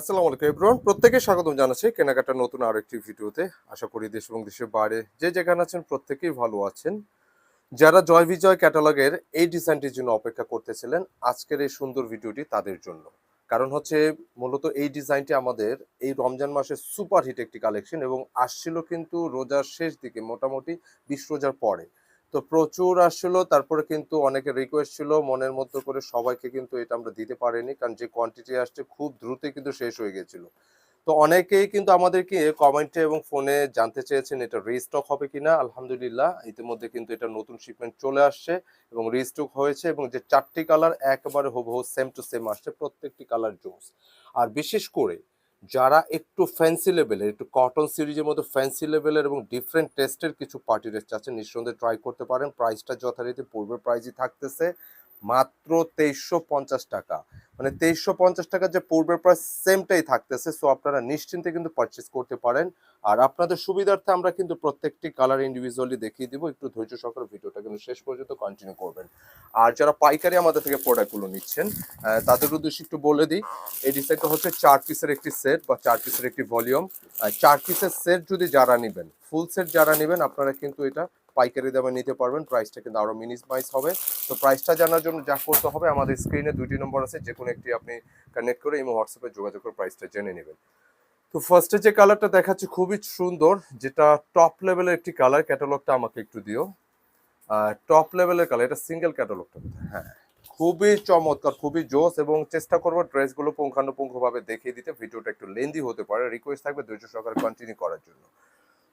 আসসালামু আলাইকুম এভরিওয়ান প্রত্যেকে স্বাগতম জানাচ্ছি কেনাকাটার নতুন আরেকটি ভিডিওতে। আশা করি দেশ এবং দেশের বাইরে যে যেখানে আছেন প্রত্যেকেই ভালো আছেন। যারা জয় বিজয় ক্যাটালগের এই ডিজাইনটির জন্য অপেক্ষা করতেছিলেন, আজকের এই সুন্দর ভিডিওটি তাদের জন্য। কারণ হচ্ছে মূলত এই ডিজাইনটি আমাদের এই রমজান মাসের সুপার হিট একটি কালেকশন এবং আসছিল কিন্তু রোজার শেষ দিকে, মোটামুটি বিশ রোজার পরে। তো প্রচুর আসছিল, তারপরে কিন্তু অনেকে রিকোয়েস্ট ছিল, মনের মতো করে সবাইকে কিন্তু এটা আমরা দিতে পারিনি, কারণ যে কোয়ান্টিটি আসছে খুব দ্রুতই কিন্তু শেষ হয়ে গেছিল। তো অনেকেই কিন্তু আমাদেরকে কমেন্টে এবং ফোনে জানতে চেয়েছেন এটা রিস্টক হবে কিনা, আলহামদুলিল্লাহ, ইতিমধ্যে কিন্তু এটা নতুন শিপমেন্ট চলে আসছে এবং রিস্টক হয়েছে এবং যে চারটি কালার একেবারে হুবহু সেম টু সেম আসছে, প্রত্যেকটি কালার জোস। আর বিশেষ করে যারা একটু ফ্যান্সি লেভেলের একটু কটন সিরিজের মতো ফ্যান্সি লেভেলের এবং ডিফারেন্ট টেস্টের কিছু পার্টি ড্রেস চাচ্ছেন, নিঃসন্দেহে ট্রাই করতে পারেন। প্রাইসটা যথারীতি পূর্বের প্রাইসই থাকতেছে মাত্র তেইশশো পঞ্চাশ টাকা। মানে তেইশশো পঞ্চাশ টাকার যে পূর্বের প্রাইস সেমটাই থাকতেছে। সো আপনারা নিশ্চিন্তে কিন্তু পারচেস করতে পারেন। আর আপনাদের সুবিধার্থে আমরা কিন্তু প্রত্যেকটি কালার ইন্ডিভিজুয়ালি দেখিয়ে দিব। একটু ধৈর্য সহকারে ভিডিওটা কিন্তু শেষ পর্যন্ত কন্টিনিউ করবেন। আর যারা পাইকারি আমাদের থেকে প্রোডাক্টগুলো নিচ্ছেন তাদের উদ্দেশ্যে একটু বলে দিই, এই ডিজাইনটা হচ্ছে চার পিসের একটি সেট বা চার পিসের একটি ভলিউম চার পিসের সেট যদি যারা নেবেন ফুল সেট যারা নেবেন, আপনারা কিন্তু এটা পাইকারি দামে নিতে পারবেন। প্রাইসটা কিন্তু আরও মিনিমাইজ হবে। তো প্রাইসটা জানার জন্য যা করতে হবে, আমাদের স্ক্রিনে দুইটি নম্বর আছে যে কোনো একটি আপনি কানেক্ট করে এবং হোয়াটসঅ্যাপে যোগাযোগ করে প্রাইসটা জেনে নেবেন। তো ফার্স্টে যে কালারটা দেখাচ্ছি খুবই সুন্দর, যেটা টপ লেভেলের একটি কালার ক্যাটালগটা আমাকে একটু দিও। টপ লেভেলের কালার এটা সিঙ্গেল ক্যাটালগটা হ্যাঁ খুবই চমৎকার, খুবই জোস এবং চেষ্টা করব ড্রেসগুলো পুঙ্খানুপুঙ্খভাবে দেখিয়ে দিতে। ভিডিওটা একটু লেন্দি হতে পারে। রিকোয়েস্ট থাকবে, ধৈর্য সহকারে কন্টিনিউ করার জন্য।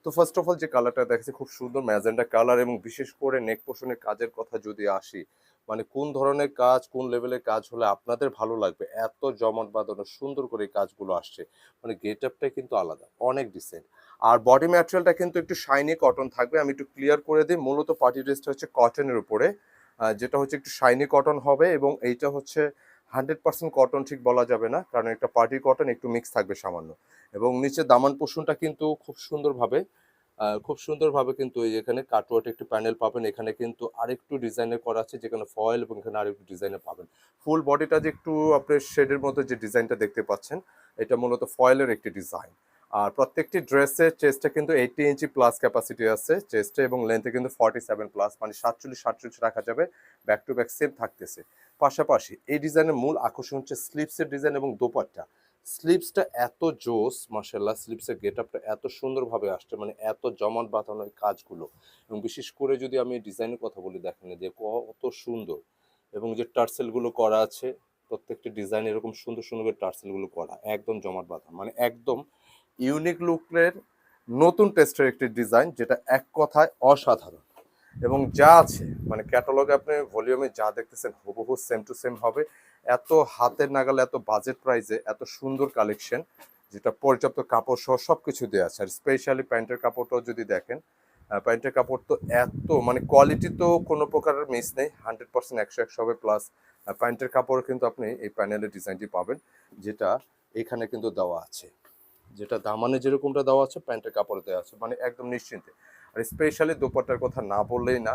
তো ফার্স্ট অফ অল যে কালারটা দেখছি খুব সুন্দর ম্যাজেন্ডা কালার এবং বিশেষ করে নেক পোষণের কাজের কথা যদি আসি মানে কোন ধরনের কাজ, কোন লেভেলের কাজ হলে আপনাদের ভালো লাগবে? এত জমাট বাঁধানো, সুন্দর করে কাজগুলো আসছে। মানে গেট আপটাই কিন্তু আলাদা, অনেক ডিসেন্ট আর বডি ম্যাটেরিয়ালটা কিন্তু একটু শাইনি কটন থাকবে, আমি একটু ক্লিয়ার করে দিই। মূলত পার্টি ড্রেসটা হচ্ছে কটনের উপরে যেটা হচ্ছে একটু শাইনি কটন হবে এবং এইটা হচ্ছে হান্ড্রেড পার্সেন্ট কটন ঠিক বলা যাবে না, কারণ একটা পার্টি কটন একটু মিক্স থাকবে সামান্য। এবং নিচে দামান পোষণটা কিন্তু খুব সুন্দরভাবে খুব সুন্দরভাবে কিন্তু এই এখানে কাটওয়ার্ট একটু প্যানেল পাবেন, এখানে কিন্তু আরেকটু ডিজাইনের করা আছে যেখানে ফয়েল এবং এখানে আরেকটু ডিজাইনে পাবেন। ফুল বডিটা যে একটু আপনার শেডের মতো যে ডিজাইনটা দেখতে পাচ্ছেন, এটা মূলত ফয়েলের একটি ডিজাইন আর প্রত্যেকটি ড্রেসের চেস্টে কিন্তু এইটি ইঞ্চি প্লাস ক্যাপাসিটি আছে চেস্টে এবং লেন্থে কিন্তু ফর্টি সেভেন প্লাস মানে সাতচল্লিশ সাতচল্লিশ রাখা যাবে ব্যাক টু ব্যাক সেম থাকতেছে। পাশাপাশি এই ডিজাইনের মূল আকর্ষণ হচ্ছে স্লিপসের ডিজাইন এবং দোপাট্টা। স্লিপসটা এত জোস মার্শাল্লাহ স্লিপসের গেট আপটা এত সুন্দরভাবে আসছে মানে এত জমাট বাঁধানো এই কাজগুলো। এবং বিশেষ করে যদি আমি এই ডিজাইনের কথা বলি, দেখেন যে কত সুন্দর। এবং যে টার্সেলগুলো করা আছে, প্রত্যেকটি ডিজাইন এরকম সুন্দর সুন্দর টার্সেলগুলো করা, একদম জমাট বাঁধা মানে একদম ইউনিক লুকের নতুন টেস্টের একটি ডিজাইন, যেটা এক কথায় অসাধারণ। এবং যা আছে মানে ক্যাটালগে আপনি ভলিউমে যা দেখতেছেন, হুবহু সেম টু সেম হবে। এত হাতের নাগালে, এত বাজেট প্রাইসে এত সুন্দর কালেকশন যেটা পর্যাপ্ত কাপড় সহ সব কিছু দেওয়া আছে। আর স্পেশালি প্যান্টের কাপড়টাও যদি দেখেন প্যান্টের কাপড় তো এত মানে কোয়ালিটি তো কোনো প্রকারের মিস নেই হান্ড্রেড পার্সেন্ট একশো একশো হবে প্লাস প্যান্টের কাপড় কিন্তু আপনি এই প্যানেলের ডিজাইনটি পাবেন, যেটা এখানে কিন্তু দেওয়া আছে। যেটা দামানে যেরকমটা দেওয়া আছে, প্যান্টের কাপড় দেওয়া আছে মানে একদম নিশ্চিন্তে। আর স্পেশালি দোপাট্টার কথা না বললেই না,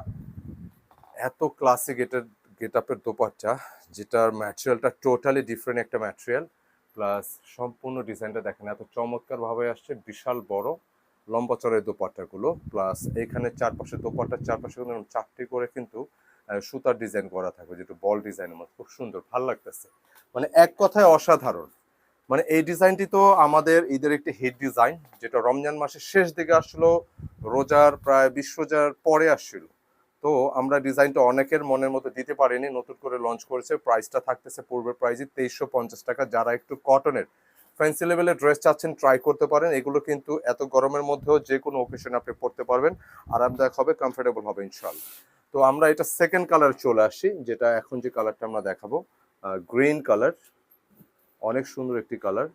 এত ক্লাসিক এটার গেট আপের দোপাট্টা, যেটার ম্যাটেরিয়ালটা টোটালি ডিফারেন্ট একটা ম্যাটেরিয়াল প্লাস সম্পূর্ণ ডিজাইনটা দেখেন, এত চমৎকারভাবে আসছে, বিশাল বড়, লম্বা চড়ের দোপাট্টাগুলো প্লাস এখানে চারপাশে দোপাট্টার চারপাশে কিন্তু চারটি করে কিন্তু সুতার ডিজাইন করা থাকবে যেটা বল ডিজাইনের মতো, খুব সুন্দর, ভালো লাগতেছে। মানে এক কথায় অসাধারণ। মানে এই ডিজাইনটি তো আমাদের ঈদের একটি হিট ডিজাইন যেটা রমজান মাসের শেষ দিকে আসলো, রোজার প্রায় বিশ রোজার পরে আসছিল। তো আমরা ডিজাইনটা অনেকের মনের মতো দিতে পারিনি, নতুন করে লঞ্চ করেছে প্রাইসটা থাকতেছে পূর্বের প্রাইসই তেইশশো পঞ্চাশ টাকা, যারা একটু কটনের ফ্যান্সি লেভেলের ড্রেস চাচ্ছেন ট্রাই করতে পারেন। এগুলো কিন্তু এত গরমের মধ্যেও যে কোনো ওকেশনে আপনি পড়তে পারবেন। আরামদায়ক হবে কমফোর্টেবল হবে ইনশাল্লাহ তো আমরা এটা সেকেন্ড কালার চলে আসি, যেটা এখন যে কালারটা আমরা দেখাবো গ্রিন কালার অনেক সুন্দর একটি কালার।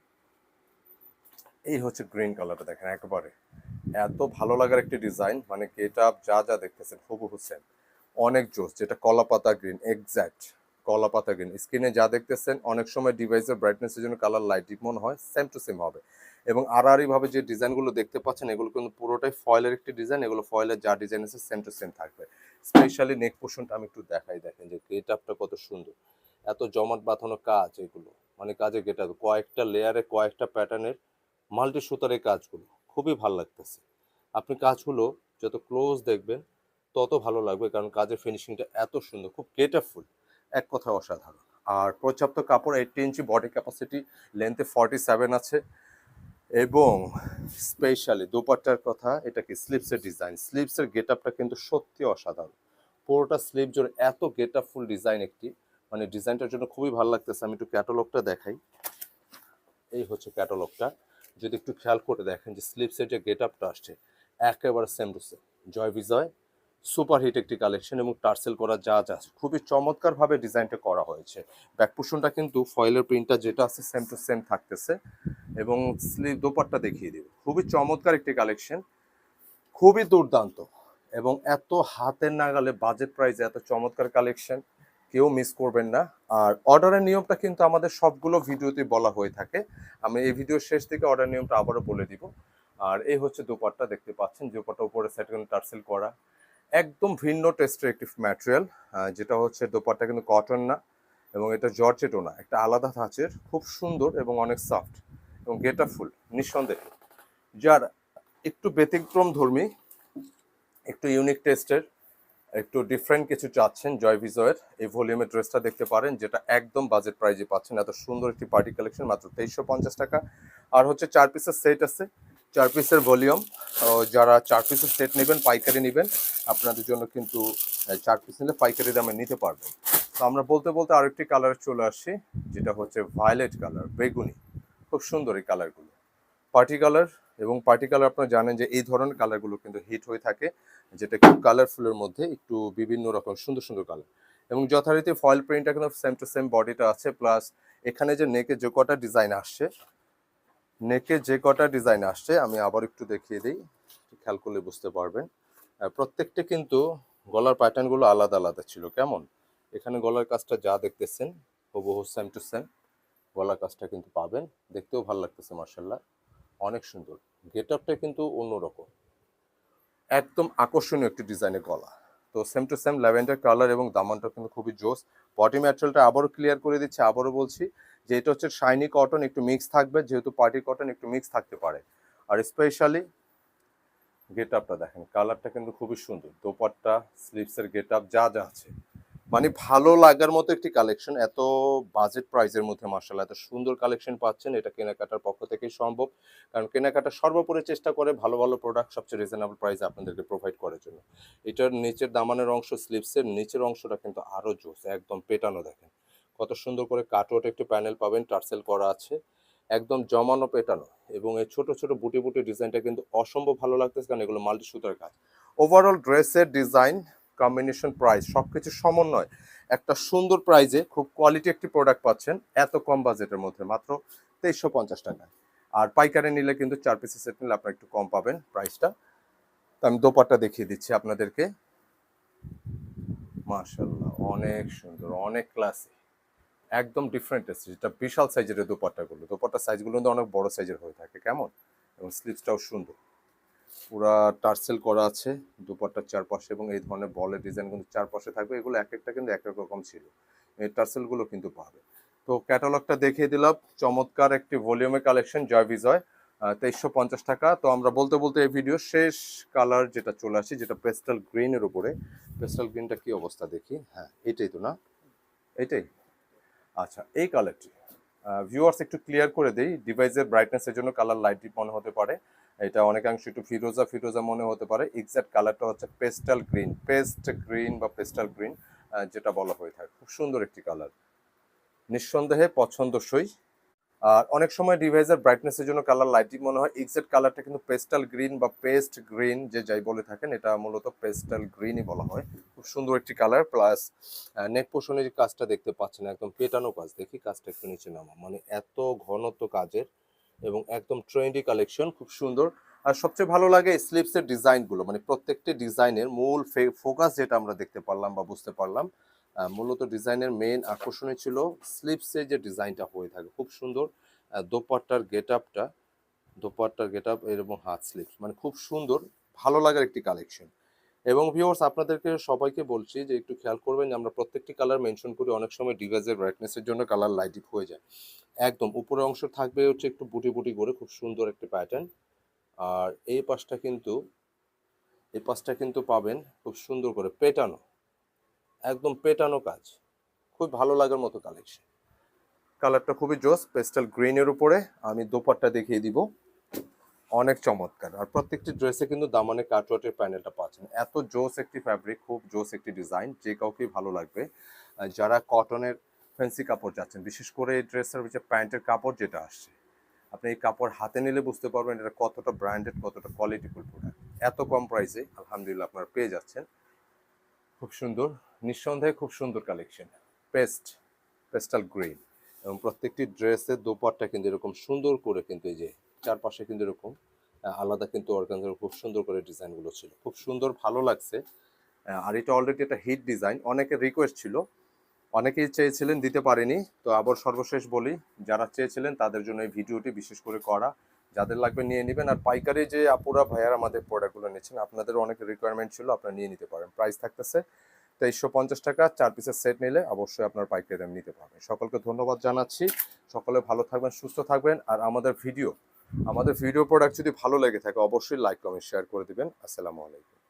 এই হচ্ছে গ্রিন কালারটা দেখেন একেবারে। এত ভালো লাগার একটি ডিজাইন মানে আপ যা যা দেখতেছেন, হুবহু সেম। অনেক জোস, যেটা কলা পাতা গ্রিন এক্স্যাক্ট কলা পাতা গ্রিন। স্ক্রিনে যা দেখতেছেন, অনেক সময় ডিভাইসের ব্রাইটনেসের জন্য কালার লাইট মনে হয় সেম টু সেম হবে। এবং আড়াআড়ি ভাবে যে ডিজাইনগুলো দেখতে পাচ্ছেন, এগুলো কিন্তু পুরোটাই ফয়েলের একটি ডিজাইন, এগুলো ফয়েলের যা ডিজাইন আছে সেম টু সেম থাকবে। স্পেশালি নেক পোর্শনটা আমি একটু দেখাই, দেখেন যে গেট আপটা কত সুন্দর। এত জমাট বাঁধানো কাজ এগুলো। মানে কাজে গেটা কয়েকটা লেয়ারে কয়েকটা প্যাটার্নের মাল্টি সুতার এই কাজগুলো, খুবই ভালো লাগতেছে। আপনি কাজগুলো যত ক্লোজ দেখবেন, তত ভালো লাগবে কারণ কাজের ফিনিশিংটা এত সুন্দর, খুব গেটারফুল এক কথা অসাধারণ। আর পর্যাপ্ত কাপড় এইটটি ইঞ্চি বডি ক্যাপাসিটি লেন্থে ফর্টি সেভেন আছে এবং স্পেশালি দোপাট্টার কথা, এটা কি স্লিপসের ডিজাইন স্লিপসের গেট আপটা কিন্তু সত্যি অসাধারণ। পুরোটা স্লিপ জোর এত গেট ফুল ডিজাইন একটি মানে ডিজাইনটার জন্য খুবই ভালো লাগতেছে। আমি একটু ক্যাটালগটা দেখাই। এই হচ্ছে ক্যাটালগটা। যদি একটু খেয়াল করে দেখেন যে স্লিপসের যে গেট আপটা আসছে, একেবারে same to same Joy Bijoy, super hit একটি কালেকশন এবং টার্সেল করা যা যা আছে। খুবই চমৎকারভাবে ডিজাইনটা করা হয়েছে। ব্যাক পোর্শনটা কিন্তু ফয়েলের প্রিন্টটা যেটা আছে সেম টু সেম থাকতেছে। এবং স্লিভ দোপাট্টা দেখিয়ে দিব খুবই চমৎকার একটি কালেকশন। খুবই দুর্দান্ত। এবং এত হাতের নাগালে বাজেট প্রাইসে এত চমৎকার কালেকশন। কেউ মিস করবেন না। আর অর্ডারের নিয়মটা কিন্তু আমাদের সবগুলো ভিডিওতে বলা হয়ে থাকে। আমি এই ভিডিওর শেষ থেকে অর্ডার নিয়মটা আবারও বলে দিব। আর এই হচ্ছে দোপাট্টা, দেখতে পাচ্ছেন দোপাট্টা উপরে সেকেন্ড টার্সেল করা। একদম ভিন্ন টেস্টের একটি ম্যাটেরিয়াল যেটা হচ্ছে দোপাট্টা কিন্তু কটন না এবং এটা জর্জেটও না। একটা আলাদা ধাঁচের, খুব সুন্দর এবং অনেক সফট এবং গেটা ফুল নিঃসন্দেহে। যার একটু ব্যতিক্রম ধর্মী একটু ইউনিক টেস্টের একটু ডিফারেন্ট কিছু চাচ্ছেন জয় বিজয়ের। এই ভলিউমের ড্রেসটা দেখতে পারেন, যেটা একদম বাজেট প্রাইজে পাচ্ছেন। এত সুন্দর একটি পার্টি কালেকশন মাত্র তেইশশো পঞ্চাশ টাকা। আর হচ্ছে চার পিসের সেট আছে। চার পিসের ভলিউম যারা চার পিসের সেট নেবেন, পাইকারি নেবেন, আপনাদের জন্য কিন্তু চার পিস নিলে পাইকারি দামে নিতে পারবেন। তো আমরা বলতে বলতে আরেকটি কালার চলে আসছি যেটা হচ্ছে ভায়োলেট কালার বেগুনি। খুব সুন্দর এই কালারগুলো পার্টি কালার এবং পার্টি কালার আপনারা জানেন যে এই ধরনের কালারগুলো কিন্তু হিট হয়ে থাকে, যেটা খুব কালারফুলের মধ্যে, একটু বিভিন্ন রকম সুন্দর সুন্দর কালার এবং যথারীতি ফয়েল প্রিন্টটা কিন্তু সেম টু সেম বডিটা আছে প্লাস এখানে যে নেকে যে কটা ডিজাইন আসছে নেকে যে কটা ডিজাইন আসছে, আমি আবার একটু দেখিয়ে দিই খেয়াল করলে বুঝতে পারবেন। প্রত্যেকটা কিন্তু গলার প্যাটার্নগুলো আলাদা আলাদা ছিল, কেমন? এখানে গলার কাজটা যা দেখতেছেন, হুবহু সেম টু সেম গলার কাজটা কিন্তু পাবেন, দেখতেও ভালো লাগতেছে মার্শাল্লাহ অনেক সুন্দর। গেট আপটা কিন্তু অন্যরকম। একদম আকর্ষণীয় একটি ডিজাইনের গলা। তো same to same lavender colour এবং দামানটা কিন্তু খুবই জোস। বডি ম্যাটেরিয়ালটা আবারও ক্লিয়ার করে দিচ্ছে, আবারও বলছি যে এটা হচ্ছে শাইনি কটন একটু মিক্স থাকবে, যেহেতু পার্টি কটন একটু মিক্স থাকতে পারে। আর স্পেশালি গেট আপটা দেখেন, কালারটা কিন্তু খুবই সুন্দর। দোপাট্টা স্লিভসের গেট আপ যা যা আছে। মানে ভালো লাগার মতো একটি কালেকশন এত বাজেট প্রাইসের মধ্যে মার্শাল এত সুন্দর কালেকশন পাচ্ছেন, এটা কেনাকাটার পক্ষ থেকেই সম্ভব। কারণ কেনাকাটা সর্বোপরি চেষ্টা করে ভালো ভালো প্রোডাক্ট সবচেয়ে রিজনেবল প্রাইসে আপনাদেরকে প্রোভাইড করার জন্য। এটার নিচের দামানের অংশ স্লিভসের নিচের অংশটা কিন্তু আরও জোস, একদম পেটানো দেখেন। কত সুন্দর করে কাটওয়াট একটি প্যানেল পাবেন, টার্সেল করা আছে, একদম জমানো পেটানো। এবং এই ছোট ছোট, বুটি বুটি ডিজাইনটা কিন্তু অসম্ভব ভালো লাগতেছে, কারণ এগুলো মাল্টি সুতার কাজ ওভারঅল ড্রেসের ডিজাইন কম্বিনেশন প্রাইস সব কিছু সমন্বয়। একটা সুন্দর প্রাইজে খুব কোয়ালিটি একটি প্রোডাক্ট পাচ্ছেন, এত কম বাজেটের মধ্যে, মাত্র তেইশশো পঞ্চাশ টাকায় আর পাইকারি নিলে কিন্তু চার পিসের সেট নিলে আপনার একটু কম পাবেন প্রাইসটা তো আমি দোপাট্টা দেখিয়ে দিচ্ছি আপনাদেরকে। মাশাল্লাহ অনেক সুন্দর, অনেক ক্লাসি একদম ডিফারেন্ট এসছে যেটা বিশাল সাইজের দোপাট্টাগুলো। দোপাট্টার সাইজগুলো কিন্তু অনেক বড় সাইজের হয়ে থাকে, কেমন? এবং স্লিপসটাও সুন্দর। পুরা টার্সেল করা আছে, দুপাট্টার চারপাশে এবং এই ধরনের বলের ডিজাইন কিন্তু চারপাশে থাকবে। এগুলো এক একটা কিন্তু এক এক রকম ছিল। এই টার্সেলগুলো কিন্তু পাবে। তো ক্যাটালগটা দেখিয়ে দিলাম। চমৎকার একটি ভলিউমে কালেকশন জয় বিজয় তেইশশো পঞ্চাশ টাকা। তো আমরা বলতে বলতে এই ভিডিও শেষ কালার যেটা চলে আসি, যেটা পেস্টাল গ্রিনের উপরে। পেস্টাল গ্রিনটা কি অবস্থা দেখি? হ্যাঁ এটাই তো না? এটাই? আচ্ছা এই কালারটি ভিউয়ার্স একটু ক্লিয়ার করে দিই। ডিভাইসের ব্রাইটনেসের জন্য কালার লাইট মনে হতে পারে। এটা অনেকাংশ একটু ফিরোজা ফিরোজা মনে হতে পারে। এক্সাক্ট কালারটা হচ্ছে পেস্টাল গ্রিন পেস্ট গ্রিন বা পেস্টাল গ্রিন যেটা বলা হয়ে থাকে। খুব সুন্দর একটি কালার নিঃসন্দেহে পছন্দসই। আর অনেক সময় ডিভাইসের ব্রাইটনেসের জন্য কালার লাইটিং মনে হয়। এক্সাক্ট কালারটা কিন্তু পেস্টাল গ্রিন বা পেস্ট গ্রিন যে যাই বলে থাকেন, এটা মূলত পেস্টাল গ্রিনই বলা হয়। খুব সুন্দর একটি কালার প্লাস নেক পোষণের কাজটা দেখতে পাচ্ছেন, একদম পেটানো কাজ। দেখি কাজটা একটু নিচে নামা মানে এত ঘনত্ব কাজের এবং একদম ট্রেন্ডি কালেকশন খুব সুন্দর। আর সবচেয়ে ভালো লাগে স্লিপসের ডিজাইনগুলো মানে প্রত্যেকটি ডিজাইনের মূল ফোকাস যেটা আমরা দেখতে পারলাম বা বুঝতে পারলাম মূলত ডিজাইনের মেইন আকর্ষণই ছিল স্লিপসের যে ডিজাইনটা হয়ে থাকে। খুব সুন্দর দোপাট্টার গেট আপটা দোপাট্টার গেট আপ এরকম হাত স্লিপস মানে খুব সুন্দর, ভালো লাগার একটি কালেকশন এবং ভিউয়ার্স আপনাদেরকে সবাইকে বলছি যে একটু খেয়াল করবেন যে আমরা প্রত্যেকটি কালার মেনশন করি, অনেক সময় ডিভাইসের ব্রাইটনেসের জন্য কালার লাইট হয়ে যায়। একদম উপরের অংশ থাকবে হচ্ছে একটু বুটি বুটি করে, খুব সুন্দর একটি প্যাটার্ন আর এই পাশটা কিন্তু, এই পাশটা কিন্তু পাবেন খুব সুন্দর করে পেটানো, একদম পেটানো কাজ। খুব ভালো লাগার মতো কালেকশন কালারটা খুবই জোস পেস্টাল গ্রিনের উপরে আমি দোপাট্টা দেখিয়ে দিব। অনেক চমৎকার। আর প্রত্যেকটি ড্রেসে কিন্তু দামানে কাটওয়াটের প্যানেলটা পাচ্ছেন। এত জোস একটি ফ্যাব্রিক খুব জোস একটি ডিজাইন যে কাউকেই ভালো লাগবে। যারা কটনের ফ্যান্সি কাপড় যাচ্ছেন, বিশেষ করে ড্রেসের হচ্ছে প্যান্টের কাপড় যেটা আসছে। আপনি এই কাপড় হাতে নিলে বুঝতে পারবেন এটা কতটা ব্র্যান্ডেড কতটা কোয়ালিটিফুল প্রোডাক্ট এত কম প্রাইসে আলহামদুলিল্লাহ আপনারা পেয়ে যাচ্ছেন। খুব সুন্দর, নিঃসন্দেহে খুব সুন্দর কালেকশন পেস্ট পেস্টাল গ্রিন এবং প্রত্যেকটি ড্রেসের দোপাট্টা কিন্তু এরকম সুন্দর করে কিন্তু এই যে চারপাশে কিন্তু এরকম আলাদা কিন্তু অর্গানজার খুব সুন্দর করে ডিজাইনগুলো ছিল। খুব সুন্দর, ভালো লাগছে। আর এটা অলরেডি একটা হিট ডিজাইন অনেকের রিকোয়েস্ট ছিল অনেকেই চেয়েছিলেন দিতে পারেনি, তো আবার সর্বশেষ বলি, যারা চেয়েছিলেন তাদের জন্য এই ভিডিওটি বিশেষ করে করা। যাদের লাগবে নিয়ে নেবেন, আর পাইকারি যে আপুরা, ভাইয়ার আমাদের প্রোডাক্টগুলো নিচ্ছেন আপনাদের অনেক রিকোয়ারমেন্ট ছিল, আপনারা নিয়ে নিতে পারেন। প্রাইস থাকতেছে তেইশশো পঞ্চাশ টাকা, চার পিসের সেট নিলে অবশ্যই আপনার পাইকারি দাম নিতে পারবেন। সকলকে ধন্যবাদ জানাচ্ছি, সকলে ভালো থাকবেন, সুস্থ থাকবেন, আর আমাদের ভিডিও আমাদের ভিডিও প্রোডাক্ট যদি ভালো লেগে থাকে, অবশ্যই লাইক কমেন্ট শেয়ার করে দিবেন। আসসালামু আলাইকুম।